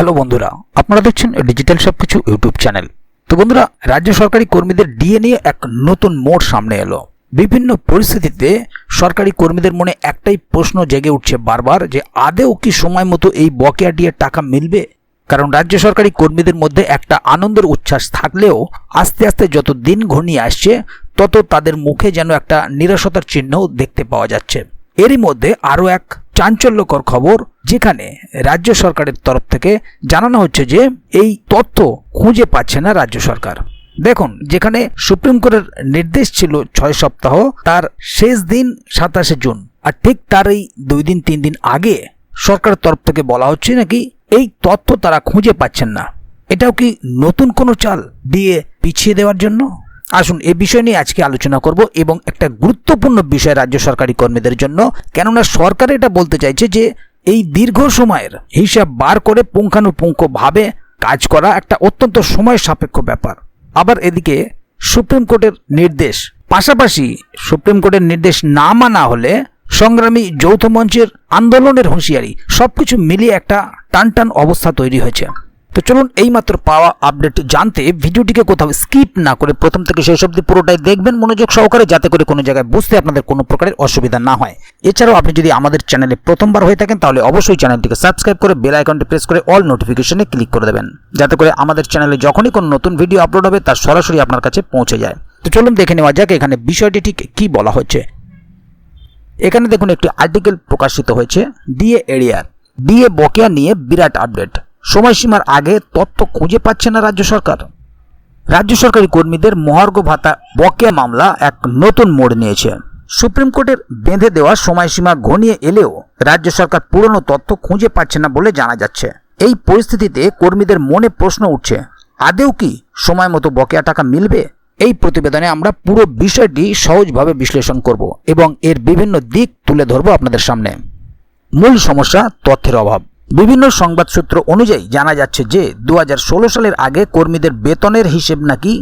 Hello বন্ধুরা, আপনারা দেখছেন ডিজিটাল সবকিছু ইউটিউব চ্যানেল। তো বন্ধুরা, রাজ্য সরকারি কর্মীদের ডিএ নিয়ে এক নতুন মোড় সামনে এলো। বিভিন্ন পরিস্থিতিতে সরকারি কর্মীদের মনে একটাই প্রশ্ন জেগে উঠছে বারবার যে, আদেও কি সময় মতো এই বকেয়া ডিএ টাকা মিলবে? কারণ রাজ্য সরকারি কর্মীদের মধ্যে একটা আনন্দের উচ্ছ্বাস থাকলেও আস্তে আস্তে যত দিন ঘনিয়ে আসছে, তত তাদের মুখে যেন একটা নিরাশতার চিহ্ন দেখতে পাওয়া যাচ্ছে। এরই মধ্যে আরও এক চাঞ্চল্যকর খবর, যেখানে রাজ্য সরকারের তরফ থেকে জানানো হচ্ছে যে এই তথ্য খুঁজে পাচ্ছে না রাজ্য সরকার। দেখুন, যেখানে সুপ্রিম কোর্টের নির্দেশ ছিল ছয় সপ্তাহ, তার শেষ দিন সাতাশে জুন। আর ঠিক তার এই দুই দিন, তিন দিন আগে সরকারের তরফ থেকে বলা হচ্ছে নাকি এই তথ্য তারা খুঁজে পাচ্ছেন না। এটাও কি নতুন কোনো চাল দিয়ে পিছিয়ে দেওয়ার জন্য? আসুন এ বিষয় নিয়ে আজকে আলোচনা করব এবং একটা গুরুত্বপূর্ণ বিষয় রাজ্য সরকারি কর্মীদের জন্য, কেননা সরকার এটা বলতে চাইছে যে এই দীর্ঘ সময়ের হিসাব বার করে পুঙ্খানুপুঙ্খভাবে কাজ করা একটা অত্যন্ত সময় সাপেক্ষ ব্যাপার। আবার এদিকে সুপ্রিম কোর্টের নির্দেশ, পাশাপাশি সুপ্রিম কোর্টের নির্দেশ না মানা হলে সংগ্রামী যৌথ মঞ্চের আন্দোলনের হুঁশিয়ারি, সবকিছু মিলিয়ে একটা টানটান অবস্থা তৈরি হয়েছে। তো চলুন এইমাত্র পাওয়া আপডেট জানতে ভিডিওটিকে কোথাও স্কিপ না করে প্রথম থেকে শেষ অবধি পুরোটাই দেখবেন মনোযোগ সহকারে, যাতে করে কোনো জায়গায় বুঝতে আপনাদের কোনো প্রকারের অসুবিধা না হয়। এছাড়াও আপনি যদি আমাদের চ্যানেলে প্রথমবার হয়ে থাকেন, তাহলে অবশ্যই চ্যানেলটিকে সাবস্ক্রাইব করে বেল আইকনটি প্রেস করে অল নোটিফিকেশনে ক্লিক করে দেবেন। যাতে করে আমাদের চ্যানেলে যখনই কোনো নতুন ভিডিও আপলোড হবে তার সরাসরি আপনার কাছে পৌঁছে যায়। তো চলুন দেখে নেওয়া যাক এখানে বিষয়টি ঠিক কী বলা হচ্ছে এখানে দেখুন একটি আর্টিকেল প্রকাশিত হয়েছে ডিএ এরিয়ার ডিএ বকেয়া নিয়ে বিরাট আপডেট সময়সীমার আগে তথ্য খুঁজে পাচ্ছে না রাজ্য সরকার। রাজ্য সরকারি কর্মীদের মহার্ঘ ভাতা, বকেয়া মামলা এক নতুন মোড় নিয়েছে। সুপ্রিম কোর্টের বেঁধে দেওয়া সময়সীমা ঘনিয়ে এলেও রাজ্য সরকার পুরনো তথ্য খুঁজে পাচ্ছে না বলে জানা যাচ্ছে। এই পরিস্থিতিতে কর্মীদের মনে প্রশ্ন উঠছে, আদেও কি সময় মতো বকেয়া টাকা মিলবে? এই প্রতিবেদনে আমরা পুরো বিষয়টি সহজভাবে বিশ্লেষণ করব এবং এর বিভিন্ন দিক তুলে ধরব আপনাদের সামনে। মূল সমস্যা তথ্যের অভাব। বিভিন্ন সংবাদ সূত্র অনুযায়ী জানা যাচ্ছে যে দু হাজার ষোলো সালের আগে কর্মীদের বেতনের হিসেব নাকি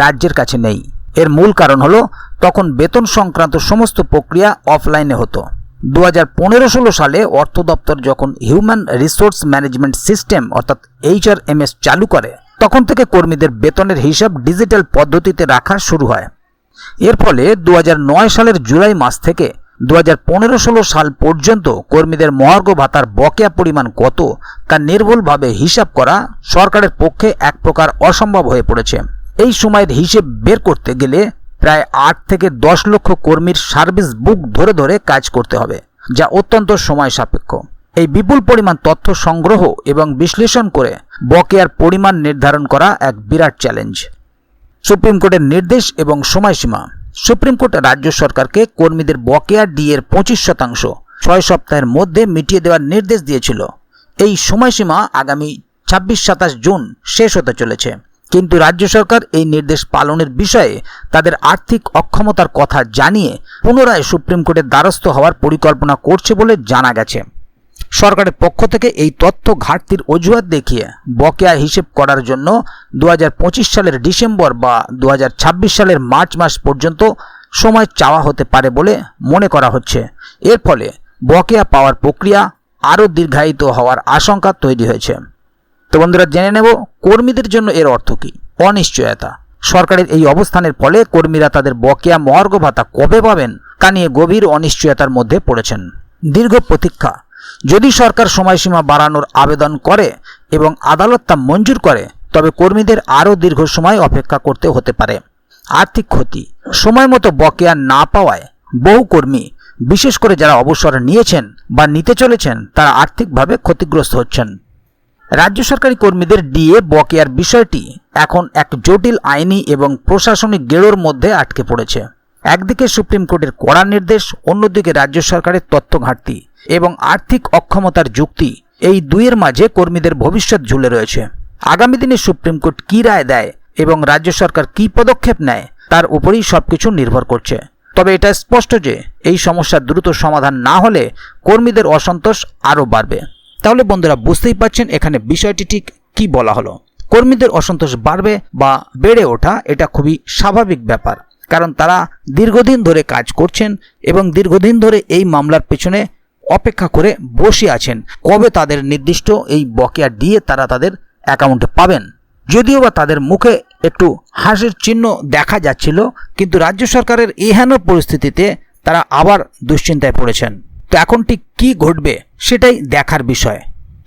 রাজ্যের কাছে নেই। এর মূল কারণ হলো, তখন বেতন সংক্রান্ত সমস্ত প্রক্রিয়া অফলাইনে হতো। দু হাজার পনেরো ষোলো সালে অর্থ দপ্তর যখন হিউম্যান রিসোর্স ম্যানেজমেন্ট সিস্টেম, অর্থাৎ এইচআরএমএস চালু করে, তখন থেকে কর্মীদের বেতনের হিসাব ডিজিটাল পদ্ধতিতে রাখা শুরু হয়। এর ফলে দু হাজার নয় সালের জুলাই মাস থেকে দু হাজার পনেরো ষোলো সাল পর্যন্ত কর্মীদের মহার্ঘ ভাতার বকেয়া পরিমাণ কত তা নির্ভুলভাবে হিসাব করা সরকারের পক্ষে এক প্রকার অসম্ভব হয়ে পড়েছে। এই সময়ের হিসেব বের করতে গেলে প্রায় আট থেকে দশ লক্ষ কর্মীর সার্ভিস বুক ধরে ধরে কাজ করতে হবে, যা অত্যন্ত সময় সাপেক্ষ। এই বিপুল পরিমাণ তথ্য সংগ্রহ এবং বিশ্লেষণ করে বকেয়ার পরিমাণ নির্ধারণ করা এক বিরাট চ্যালেঞ্জ। সুপ্রিম কোর্টের নির্দেশ এবং সময়সীমা। সুপ্রিম কোর্ট রাজ্য সরকারকে কর্মীদের বকেয়া ডিএর পঁচিশ শতাংশ ছয় সপ্তাহের মধ্যে মিটিয়ে দেওয়ার নির্দেশ দিয়েছিল। এই সময়সীমা আগামী ছাব্বিশ সাতাশ জুন শেষ হতে চলেছে। কিন্তু রাজ্য সরকার এই নির্দেশ পালনের বিষয়ে তাদের আর্থিক অক্ষমতার কথা জানিয়ে পুনরায় সুপ্রিম কোর্টের দ্বারস্থ হওয়ার পরিকল্পনা করছে বলে জানা গেছে। সরকারের পক্ষ থেকে এই তথ্য ঘাটতির অজুহাত দেখিয়ে বকেয়া হিসেব করার জন্য দু হাজার পঁচিশ সালের ডিসেম্বর বা দু হাজার ছাব্বিশ সালের মার্চ মাস পর্যন্ত সময় চাওয়া হতে পারে বলে মনে করা হচ্ছে। এর ফলে বকেয়া পাওয়ার প্রক্রিয়া আরও দীর্ঘায়িত হওয়ার আশঙ্কা তৈরি হয়েছে। তো বন্ধুরা, জেনে নেব কর্মীদের জন্য এর অর্থ কী? অনিশ্চয়তা। সরকারের এই অবস্থানের ফলে কর্মীরা তাদের বকেয়া মহার্ঘ ভাতা কবে পাবেন তা নিয়ে গভীর অনিশ্চয়তার মধ্যে পড়েছেন। দীর্ঘ প্রতীক্ষা। যদি সরকার সময়সীমা বাড়ানোর আবেদন করে এবং আদালত তা মঞ্জুর করে, তবে কর্মীদের আরও দীর্ঘ সময় অপেক্ষা করতে হতে পারে। আর্থিক ক্ষতি। সময় মতো বকেয়া না পাওয়ায় বহু কর্মী, বিশেষ করে যারা অবসর নিয়েছেন বা নিতে চলেছেন, তারা আর্থিকভাবে ক্ষতিগ্রস্ত হচ্ছেন। রাজ্য সরকারি কর্মীদের ডিএ বকেয়ার বিষয়টি এখন এক জটিল আইনি এবং প্রশাসনিক গেড়োর মধ্যে আটকে পড়েছে। একদিকে সুপ্রিম কোর্টের কড়া নির্দেশ, অন্যদিকে রাজ্য সরকারের তথ্য ঘাটতি এবং আর্থিক অক্ষমতার যুক্তি। এই দুইয়ের মাঝে কর্মীদের ভবিষ্যৎ ঝুলে রয়েছে। আগামী দিনে সুপ্রিম কোর্ট কী রায় দেয় এবং রাজ্য সরকার কী পদক্ষেপ নেয়, তার উপরেই সবকিছু নির্ভর করছে। তবে এটা স্পষ্ট যে, এই সমস্যার দ্রুত সমাধান না হলে কর্মীদের অসন্তোষ আরও বাড়বে। তাহলে বন্ধুরা, বুঝতেই পারছেন এখানে বিষয়টি ঠিক কি বলা হলো। কর্মীদের অসন্তোষ বাড়বে বা বেড়ে ওঠা এটা খুবই স্বাভাবিক ব্যাপার। কারণ তারা দীর্ঘদিন ধরে কাজ করছেন এবং দীর্ঘদিন ধরে এই মামলার পেছনে অপেক্ষা করে বসে আছেন। কবে তাদের নির্দিষ্ট এই বকেয়া দিয়ে তারা তাদের অ্যাকাউন্টে পাবেন? যদিও বা তাদের মুখে একটু হাসির চিহ্ন দেখা যাচ্ছিল, কিন্তু রাজ্য সরকারের এহেন পরিস্থিতিতে তারা আবার দুশ্চিন্তায় পড়েছেন। তো এখন ঠিক কী ঘটবে সেটাই দেখার বিষয়।